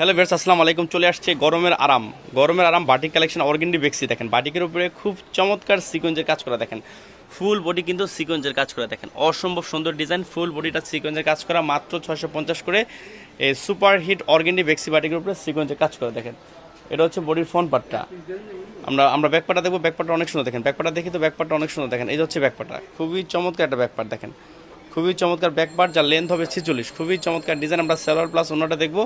Hello base আসসালামু আলাইকুম। চলে আসছে গরমের আরাম। গরমের আরাম বাটিক কালেকশন অর্গেন্ডি বেক্সি দেখেন। বাটিকের উপরে খুব চমৎকার সিকোয়েন্সের কাজ করা দেখেন। ফুল বডি কিন্তু সিকোয়েন্সের কাজ করা দেখেন। অসম্ভব সুন্দর ডিজাইন ফুল বডিটা সিকোয়েন্সের কাজ করা। মাত্র ছয়শো পঞ্চাশ করে এই সুপার হিট অর্গেন্ডি বেক্সি বাটিকের উপরে সিকোয়েন্সের কাজ করা দেখেন। এটা হচ্ছে বডির ফ্রন্ট পার্টটা আমরা আমরা ব্যাকপাটা দেখব। ব্যাকপাটা অনেক সুন্দর দেখেন। ব্যাকপাটা দেখি তো ব্যাকপাটা অনেক সুন্দর দেখেন। এই হচ্ছে ব্যাকপাটা খুবই চমৎকার একটা ব্যাকপাট দেখেন। খুবই চমৎকার ব্যাকপার্ট যার লেন্থ হবে ছিচল্লিশ। খুবই চমৎকার ডিজাইন আমরা সালোয়ার প্লাস অন্যটা দেখব।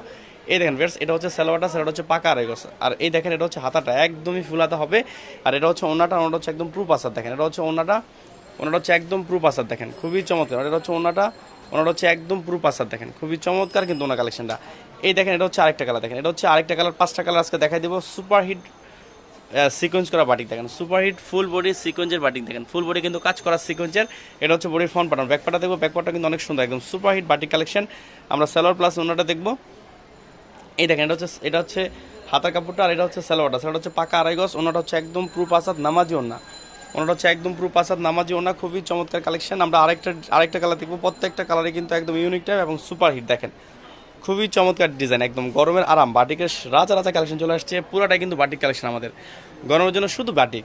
এই দেখেন বেশ এটা হচ্ছে সালোয়ারটা সেটা হচ্ছে পাকা গজ। আর এই দেখেন, এটা হচ্ছে হাতাটা একদমই ফুল হাতা হবে। আর এটা হচ্ছে ওনাটা ওনাটা হচ্ছে একদম প্রুফ আসার, দেখেন। এটা হচ্ছে ওনাটা ওনাটা হচ্ছে একদম প্রুফ আসার, দেখেন। খুবই চমৎকার। এটা হচ্ছে ওনাটা ওনাটা হচ্ছে একদম প্রুফ আসার, দেখেন। খুবই চমৎকার কিন্তু ওনার কালেকশনটা এই দেখেন, এটা হচ্ছে আরেকটা কালার দেখেন। এটা হচ্ছে আরেকটা কালার পাঁচটা কালার আজকে দেখাই দেবো। সুপার হিট সিকোয়েন্স করা বাটিক দেখেন। সুপার হিট ফুল বডি সিকোয়েন্সের বাটিক দেখেন। ফুল বডি কিন্তু কাজ করা সিকোয়েন্সের এটা হচ্ছে বডির ফ্রন্ট পাঠানো ব্যাক পাটা দেখব ব্যাক পাটা কিন্তু অনেক সুন্দর, একদম সুপার হিট বাটিক কালেকশন আমরা সালোয়ার প্লাস অন্যটা দেখব। এই দেখেন, এটা হচ্ছে এটা হচ্ছে হাতার কাপড়টা আর এটা হচ্ছে সালোয়ারটা সেটা হচ্ছে পাকা আড়াই গজ ওনাটা হচ্ছে একদম প্রুফ আসাদ নামাজি ওনা ওনাটা হচ্ছে একদম প্রুফ আসাদ নামাজি ওনা খুবই চমৎকার কালেকশন আমরা আরেকটা আরেকটা কালার দেখব। প্রত্যেকটা কালারে কিন্তু একদম ইউনিক টাইপ এবং সুপার হিট দেখেন। খুবই চমৎকার ডিজাইন একদম গরমের আরাম। বাটিকের রাজা রাজা কালেকশন চলে আসছে, পুরোটাই কিন্তু বাটিক কালেকশন আমাদের। গরমের জন্য শুধু বাটিক।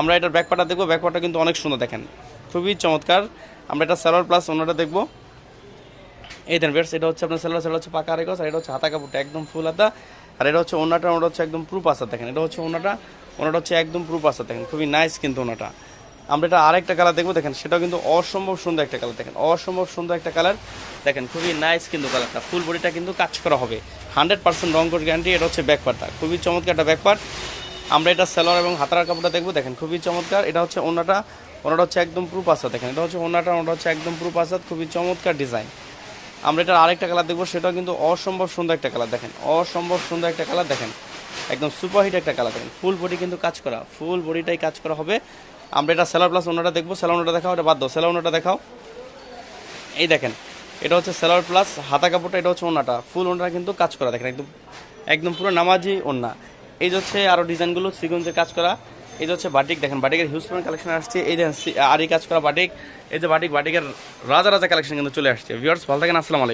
আমরা এটার ব্যাকপাটা দেখব ব্যাকপাটা কিন্তু অনেক সুন্দর দেখেন। খুবই চমৎকার। আমরা এটা সালোয়ার প্লাস অন্যটা দেখব। এই দেন বেশ এটা হচ্ছে আপনার সালোয়ার সেটা হচ্ছে পাকা আরেকস আর এটা হচ্ছে হাতা কাপড়টা, একদম ফুল হাতা। আর এটা হচ্ছে ওনাটা ওনাটা হচ্ছে একদম প্রুফ আসার দেখেন। এটা হচ্ছে ওনাটা ওনাটা হচ্ছে একদম প্রুফ আসার দেখেন। খুবই নাইস কিন্তু ওনাটা আমরা এটা আরেকটা কালার দেখব, দেখেন। সেটাও কিন্তু অসম্ভব সুন্দর একটা কালার দেখেন। অসম্ভব সুন্দর একটা কালার দেখেন, খুবই নাইস কিন্তু কালারটা ফুল বডিটা কিন্তু কাজ করা হবে। হান্ড্রেড পার্সেন্ট রং কোট গ্যারান্টি এটা হচ্ছে ব্যাকপার্টটা খুবই চমৎকার একটা ব্যাকপার্ট আমরা এটা সালোয়ার এবং হাতার কাপড়টা দেখব। দেখেন, খুবই চমৎকার। এটা হচ্ছে ওনাটা ওনাটা হচ্ছে একদম প্রুফ আসাদ দেখেন, এটা হচ্ছে ওনাটা ওনাটা হচ্ছে একদম প্রুফ আসাদ খুবই চমৎকার ডিজাইন আমরা এটার আরেকটা কালার দেখব। সেটাও কিন্তু অসম্ভব সুন্দর একটা কালার দেখেন, অসম্ভব সুন্দর একটা কালার দেখেন, একদম সুপারহিট একটা কালার দেখেন ফুল বডি কিন্তু কাজ করা। ফুল বডিটাই কাজ করা হবে। আমরা এটা সেলার প্লাস ওনাটা দেখব। সেলার ওনাটা দেখাও, এটা বাদ দাও। সেলার ওনাটা দেখাও। এই দেখেন এটা হচ্ছে সেলার প্লাস, হাতা কাপড়টা, এটা হচ্ছে ওনাটা ফুল ওনাটা কিন্তু কাজ করা, দেখেন একদম একদম পুরো নামাজি ওনা এই যে হচ্ছে আরও ডিজাইনগুলো সিগুঞ্জে কাজ করা। এই যে হচ্ছে বাটিক, দেখেন বাটিকের হিউজ পরিমাণ কালেকশন আসছে। এই যে আরই কাজ করা বাটিক, এই যে বাটিক, বাটিকের রাজা রাজা কালেকশন কিন্তু চলে আসছে। ভিউয়ার্স ভালো থাকেন, আসসালামু